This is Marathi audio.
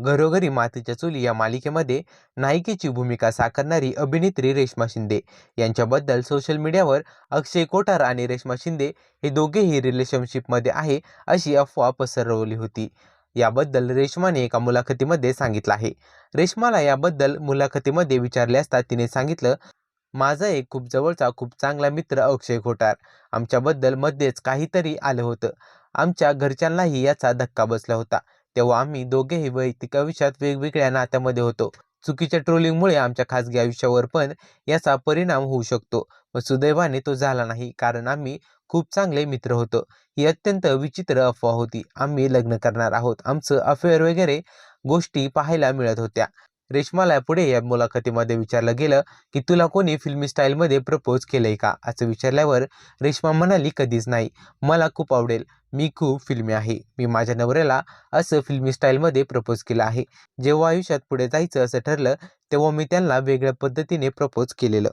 घरोघरी मातीच्या चुली या मालिकेमध्ये नायिकेची भूमिका साकारणारी अभिनेत्री रेश्मा शिंदे. यांच्याबद्दल सोशल मीडियावर अक्षय कोठार आणि रेश्मा शिंदे हे दोघेही रिलेशनशिपमध्ये आहे अशी अफवा पसरवली होती. याबद्दल रेश्माने एका मुलाखतीमध्ये सांगितलं आहे. रेश्माला याबद्दल मुलाखतीमध्ये विचारले असता तिने सांगितलं माझा एक खूप जवळचा खूप चांगला मित्र अक्षय खोटार आमच्याबद्दल मध्येच काहीतरी आलं होतं. आमच्या घरच्यांनाही याचा धक्का बसला होता. तेव्हा आम्ही दोघेही वैयक्तिक आयुष्यात वेगवेगळ्या नात्यामध्ये होतो. चुकीच्या ट्रोलिंगमुळे आमच्या खासगी आयुष्यावर पण याचा परिणाम होऊ शकतो पण सुदैवाने तो झाला नाही कारण आम्ही खूप चांगले मित्र होतो. ही अत्यंत विचित्र अफवा होती. आम्ही लग्न करणार आहोत. आमचं अफेअर वगैरे गोष्टी पाहायला मिळत होत्या. रेश्माला पुढे या मुलाखतीमध्ये विचारलं गेलं की तुला कोणी फिल्मी स्टाईलमध्ये प्रपोज केलंय का? असं विचारल्यावर रेश्मा म्हणाली कधीच नाही. मला खूप आवडेल. मी खूप फिल्मी आहे. मी माझ्या नवऱ्याला असं फिल्मी स्टाईलमध्ये प्रपोज केलं आहे. जेव्हा आयुष्यात पुढे जायचं असं ठरलं तेव्हा मी त्यांना वेगळ्या पद्धतीने प्रपोज केलेलं